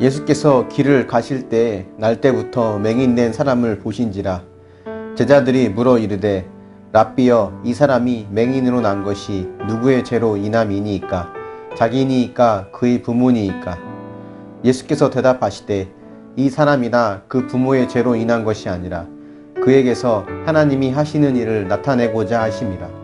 예수께서 길을 가실 때 날 때부터 맹인된 사람을 보신지라 제자들이 물어 이르되 랍비여 이 사람이 맹인으로 난 것이 누구의 죄로 인함이니이까? 자기니이까? 그의 부모니이까? 예수께서 대답하시되 이 사람이나 그 부모의 죄로 인한 것이 아니라 그에게서 하나님이 하시는 일을 나타내고자 하심이라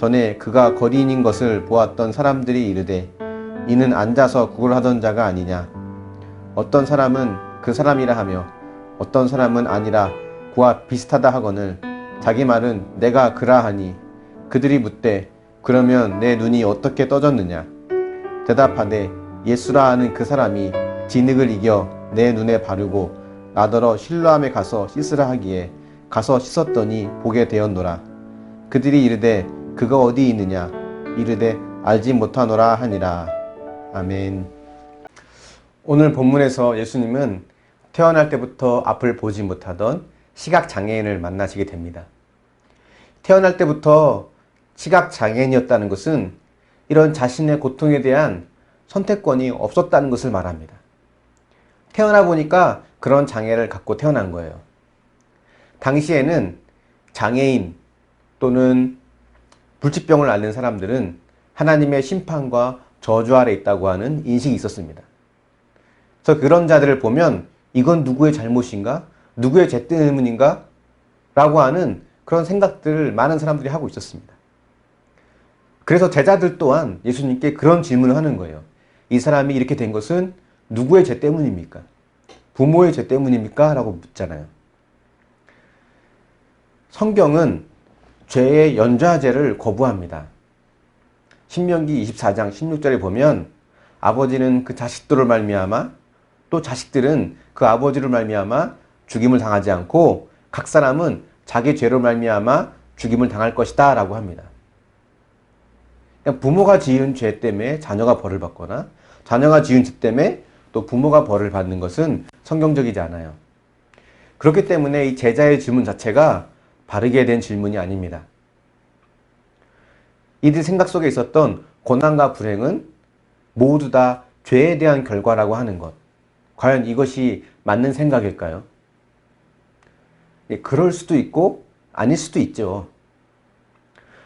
전에 그가 거리인인 것을 보았던 사람들이 이르되 이는 앉아서 구걸 하던 자가 아니냐. 어떤 사람은 그 사람이라 하며 어떤 사람은 아니라 그와 비슷하다 하거늘 자기 말은 내가 그라 하니 그들이 묻되 그러면 내 눈이 어떻게 떠졌느냐. 대답하되 예수라 하는 그 사람이 진흙을 이겨 내 눈에 바르고 나더러 실로함에 가서 씻으라 하기에 가서 씻었더니 보게 되었노라. 그들이 이르되 그가 어디 있느냐 이르되 알지 못하노라 하니라. 아멘. 오늘 본문에서 예수님은 태어날 때부터 앞을 보지 못하던 시각 장애인을 만나시게 됩니다. 태어날 때부터 시각 장애인이었다는 것은 이런 자신의 고통에 대한 선택권이 없었다는 것을 말합니다. 태어나 보니까 그런 장애를 갖고 태어난 거예요. 당시에는 장애인 또는 불치병을 앓는 사람들은 하나님의 심판과 저주 아래 있다고 하는 인식이 있었습니다. 그래서 그런 자들을 보면 이건 누구의 잘못인가? 누구의 죄 때문인가? 라고 하는 그런 생각들을 많은 사람들이 하고 있었습니다. 그래서 제자들 또한 예수님께 그런 질문을 하는 거예요. 이 사람이 이렇게 된 것은 누구의 죄 때문입니까? 부모의 죄 때문입니까? 라고 묻잖아요. 성경은 죄의 연좌제를 거부합니다. 신명기 24장 16절에 보면 아버지는 그 자식들을 말미암아 또 자식들은 그 아버지를 말미암아 죽임을 당하지 않고 각 사람은 자기 죄로 말미암아 죽임을 당할 것이다 라고 합니다. 부모가 지은 죄 때문에 자녀가 벌을 받거나 자녀가 지은 죄 때문에 또 부모가 벌을 받는 것은 성경적이지 않아요. 그렇기 때문에 이 제자의 질문 자체가 바르게 된 질문이 아닙니다. 이들 생각 속에 있었던 고난과 불행은 모두 다 죄에 대한 결과라고 하는 것. 과연 이것이 맞는 생각일까요? 예, 그럴 수도 있고 아닐 수도 있죠.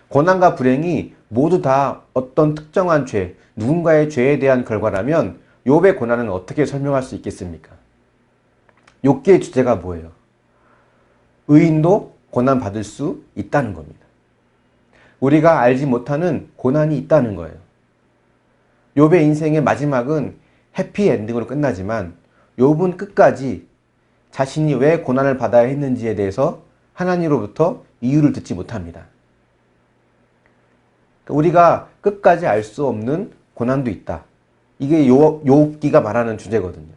고난과 불행이 모두 다 어떤 특정한 죄, 누군가의 죄에 대한 결과라면 욥의 고난은 어떻게 설명할 수 있겠습니까? 욥기의 주제가 뭐예요? 의인도 고난 받을 수 있다는 겁니다. 우리가 알지 못하는 고난이 있다는 거예요. 욥의 인생의 마지막은 해피 엔딩으로 끝나지만 욥은 끝까지 자신이 왜 고난을 받아야 했는지에 대해서 하나님으로부터 이유를 듣지 못합니다. 우리가 끝까지 알 수 없는 고난도 있다. 이게 욥기가 말하는 주제거든요.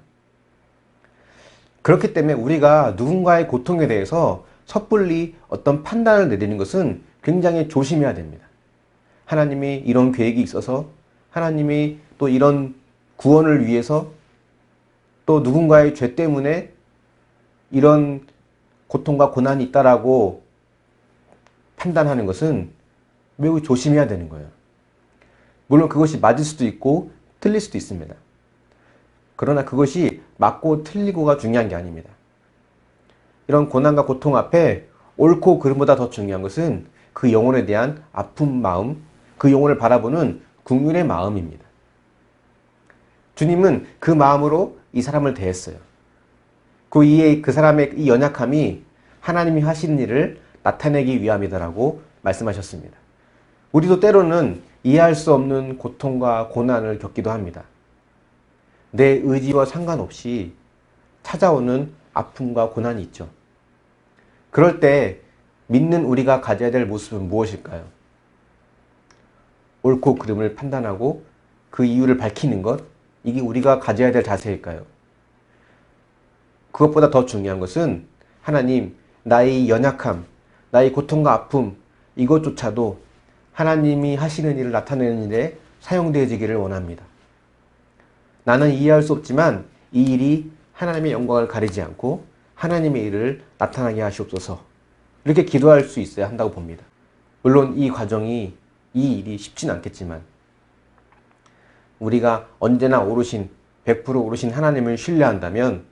그렇기 때문에 우리가 누군가의 고통에 대해서 섣불리 어떤 판단을 내리는 것은 굉장히 조심해야 됩니다. 하나님이 이런 계획이 있어서 하나님이 또 이런 구원을 위해서 또 누군가의 죄 때문에 이런 고통과 고난이 있다라고 판단하는 것은 매우 조심해야 되는 거예요. 물론 그것이 맞을 수도 있고 틀릴 수도 있습니다. 그러나 그것이 맞고 틀리고가 중요한 게 아닙니다. 이런 고난과 고통 앞에 옳고 그름보다 더 중요한 것은 그 영혼에 대한 아픈 마음, 그 영혼을 바라보는 국민의 마음입니다. 주님은 그 마음으로 이 사람을 대했어요. 그 이에 그 사람의 이 연약함이 하나님이 하시는 일을 나타내기 위함이다라고 말씀하셨습니다. 우리도 때로는 이해할 수 없는 고통과 고난을 겪기도 합니다. 내 의지와 상관없이 찾아오는 아픔과 고난이 있죠. 그럴 때 믿는 우리가 가져야 될 모습은 무엇일까요? 옳고 그름을 판단하고 그 이유를 밝히는 것, 이게 우리가 가져야 될 자세일까요? 그것보다 더 중요한 것은 하나님, 나의 연약함, 나의 고통과 아픔, 이것조차도 하나님이 하시는 일을 나타내는 일에 사용되어지기를 원합니다. 나는 이해할 수 없지만 이 일이 하나님의 영광을 가리지 않고 하나님의 일을 나타나게 하시옵소서. 이렇게 기도할 수 있어야 한다고 봅니다. 물론 이 과정이 이 일이 쉽진 않겠지만 우리가 언제나 오르신 100% 오르신 하나님을 신뢰한다면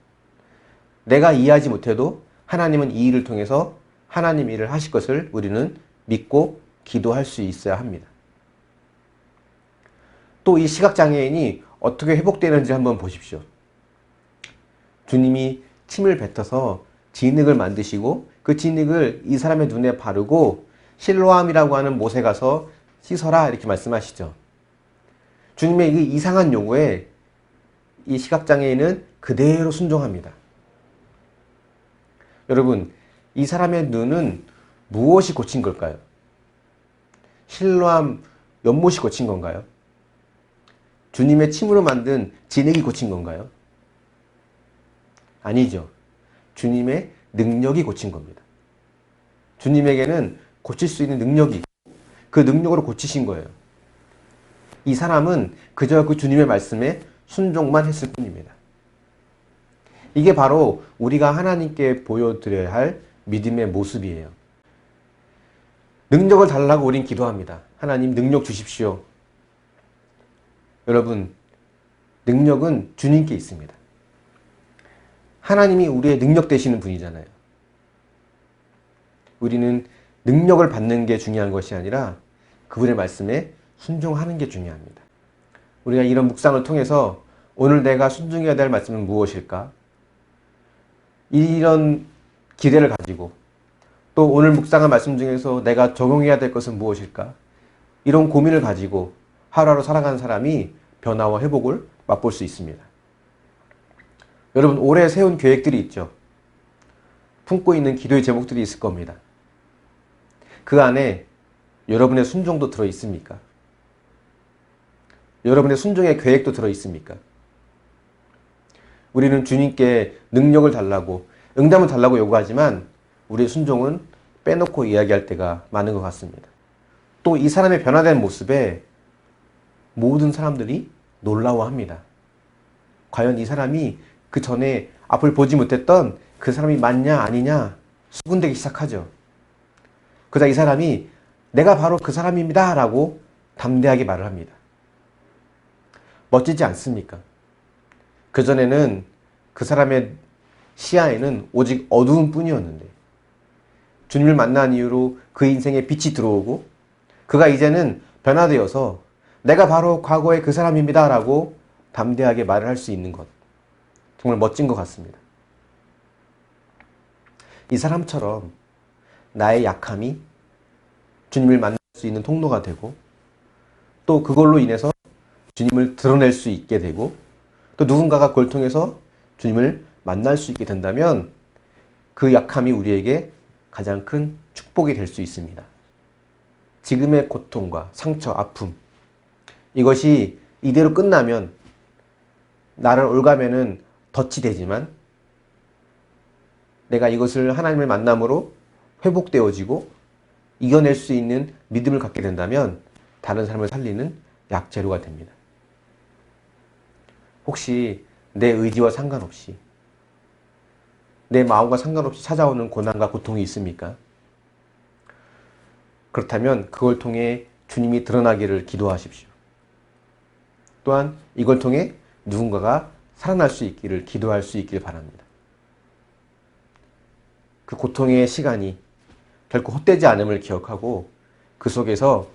내가 이해하지 못해도 하나님은 이 일을 통해서 하나님 일을 하실 것을 우리는 믿고 기도할 수 있어야 합니다. 또 이 시각장애인이 어떻게 회복되는지 한번 보십시오. 주님이 침을 뱉어서 진흙을 만드시고 그 진흙을 이 사람의 눈에 바르고 실로암이라고 하는 못에 가서 씻어라 이렇게 말씀하시죠. 주님의 이 이상한 요구에 이 시각장애인은 그대로 순종합니다. 여러분, 이 사람의 눈은 무엇이 고친 걸까요? 실로암 연못이 고친 건가요? 주님의 침으로 만든 진흙이 고친 건가요? 아니죠. 주님의 능력이 고친 겁니다. 주님에게는 고칠 수 있는 능력이 그 능력으로 고치신 거예요. 이 사람은 그저 그 주님의 말씀에 순종만 했을 뿐입니다. 이게 바로 우리가 하나님께 보여드려야 할 믿음의 모습이에요. 능력을 달라고 우린 기도합니다. 하나님 능력 주십시오. 여러분, 능력은 주님께 있습니다. 하나님이 우리의 능력 되시는 분이잖아요. 우리는 능력을 받는 게 중요한 것이 아니라 그분의 말씀에 순종하는 게 중요합니다. 우리가 이런 묵상을 통해서 오늘 내가 순종해야 될 말씀은 무엇일까? 이런 기대를 가지고 또 오늘 묵상한 말씀 중에서 내가 적용해야 될 것은 무엇일까? 이런 고민을 가지고 하루하루 살아가는 사람이 변화와 회복을 맛볼 수 있습니다. 여러분, 올해 세운 계획들이 있죠. 품고 있는 기도의 제목들이 있을 겁니다. 그 안에 여러분의 순종도 들어 있습니까? 여러분의 순종의 계획도 들어 있습니까? 우리는 주님께 능력을 달라고, 응답을 달라고 요구하지만 우리의 순종은 빼놓고 이야기할 때가 많은 것 같습니다. 또 이 사람의 변화된 모습에 모든 사람들이 놀라워합니다. 과연 이 사람이 그 전에 앞을 보지 못했던 그 사람이 맞냐 아니냐 수군되기 시작하죠. 그러다 이 사람이 내가 바로 그 사람입니다 라고 담대하게 말을 합니다. 멋지지 않습니까? 그전에는 그 사람의 시야에는 오직 어두운 뿐이었는데 주님을 만난 이후로 그 인생에 빛이 들어오고 그가 이제는 변화되어서 내가 바로 과거의 그 사람입니다 라고 담대하게 말을 할 수 있는 것. 정말 멋진 것 같습니다. 이 사람처럼 나의 약함이 주님을 만날 수 있는 통로가 되고 또 그걸로 인해서 주님을 드러낼 수 있게 되고 또 누군가가 그걸 통해서 주님을 만날 수 있게 된다면 그 약함이 우리에게 가장 큰 축복이 될 수 있습니다. 지금의 고통과 상처, 아픔 이것이 이대로 끝나면 나를 올가면은 덫이 되지만 내가 이것을 하나님을 만남으로 회복되어지고 이겨낼 수 있는 믿음을 갖게 된다면 다른 사람을 살리는 약재료가 됩니다. 혹시 내 의지와 상관없이 내 마음과 상관없이 찾아오는 고난과 고통이 있습니까? 그렇다면 그걸 통해 주님이 드러나기를 기도하십시오. 또한 이걸 통해 누군가가 살아날 수 있기를 기도할 수 있길 바랍니다. 그 고통의 시간이 결코 헛되지 않음을 기억하고 그 속에서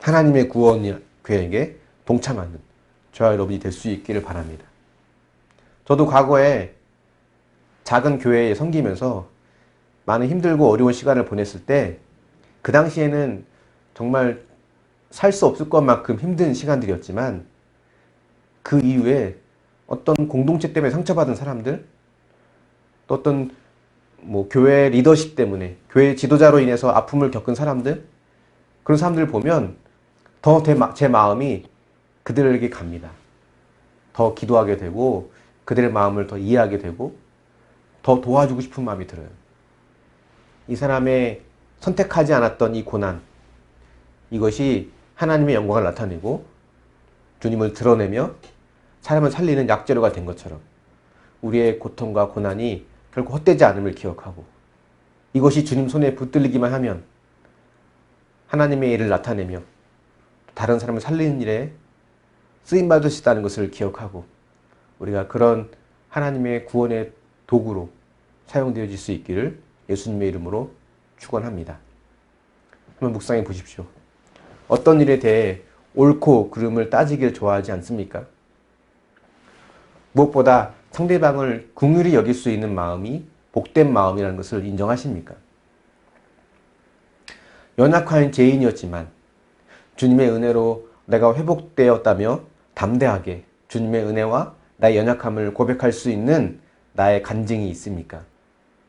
하나님의 구원 계획에 동참하는 저와 여러분이 될 수 있기를 바랍니다. 저도 과거에 작은 교회에 섬기면서 많은 힘들고 어려운 시간을 보냈을 때 그 당시에는 정말 살 수 없을 것만큼 힘든 시간들이었지만 그 이후에 어떤 공동체 때문에 상처받은 사람들, 또 어떤 뭐 교회 리더십 때문에 교회 지도자로 인해서 아픔을 겪은 사람들, 그런 사람들을 보면 더 제 마음이 그들에게 갑니다. 더 기도하게 되고 그들의 마음을 더 이해하게 되고 더 도와주고 싶은 마음이 들어요. 이 사람의 선택하지 않았던 이 고난 이것이 하나님의 영광을 나타내고 주님을 드러내며 사람을 살리는 약재료가 된 것처럼 우리의 고통과 고난이 결코 헛되지 않음을 기억하고 이것이 주님 손에 붙들리기만 하면 하나님의 일을 나타내며 다른 사람을 살리는 일에 쓰임 있다는 것을 기억하고 우리가 그런 하나님의 구원의 도구로 사용되어질 수 있기를 예수님의 이름으로 축원합니다. 한번 묵상해 보십시오. 어떤 일에 대해 옳고 그름을 따지길 좋아하지 않습니까? 무엇보다 상대방을 궁휼히 여길 수 있는 마음이 복된 마음이라는 것을 인정하십니까? 연약한 죄인이었지만 주님의 은혜로 내가 회복되었다며 담대하게 주님의 은혜와 나의 연약함을 고백할 수 있는 나의 간증이 있습니까?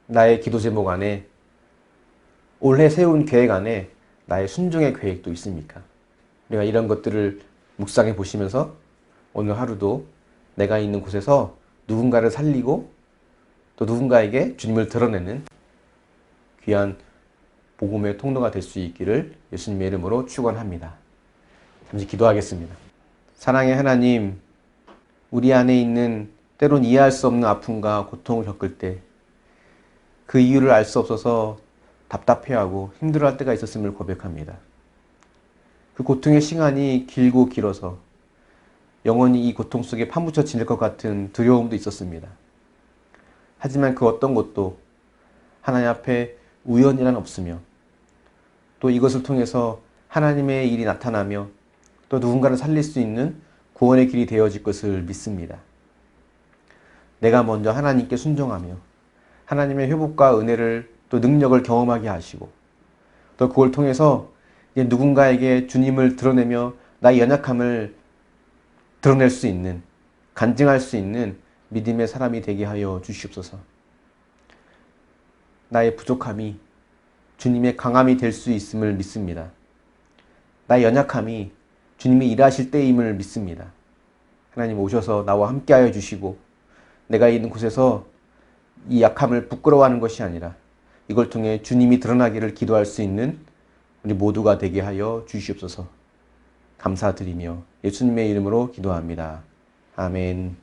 나의 기도 제목 안에 올해 세운 계획 안에 나의 순종의 계획도 있습니까? 우리가 이런 것들을 묵상해 보시면서 오늘 하루도 내가 있는 곳에서 누군가를 살리고 또 누군가에게 주님을 드러내는 귀한 복음의 통로가 될 수 있기를 예수님의 이름으로 축원합니다. 잠시 기도하겠습니다. 사랑의 하나님, 우리 안에 있는 때론 이해할 수 없는 아픔과 고통을 겪을 때 그 이유를 알 수 없어서 답답해하고 힘들어할 때가 있었음을 고백합니다. 그 고통의 시간이 길고 길어서 영원히 이 고통 속에 파묻혀 지낼 것 같은 두려움도 있었습니다. 하지만 그 어떤 것도 하나님 앞에 우연이란 없으며 또 이것을 통해서 하나님의 일이 나타나며 또 누군가를 살릴 수 있는 구원의 길이 되어질 것을 믿습니다. 내가 먼저 하나님께 순종하며 하나님의 회복과 은혜를 또 능력을 경험하게 하시고 또 그걸 통해서 누군가에게 주님을 드러내며 나의 연약함을 드러낼 수 있는 간증할 수 있는 믿음의 사람이 되게 하여 주시옵소서. 나의 부족함이 주님의 강함이 될 수 있음을 믿습니다. 나의 연약함이 주님이 일하실 때임을 믿습니다. 하나님 오셔서 나와 함께하여 주시고 내가 있는 곳에서 이 약함을 부끄러워하는 것이 아니라 이걸 통해 주님이 드러나기를 기도할 수 있는 우리 모두가 되게 하여 주시옵소서. 감사드리며 예수님의 이름으로 기도합니다. 아멘.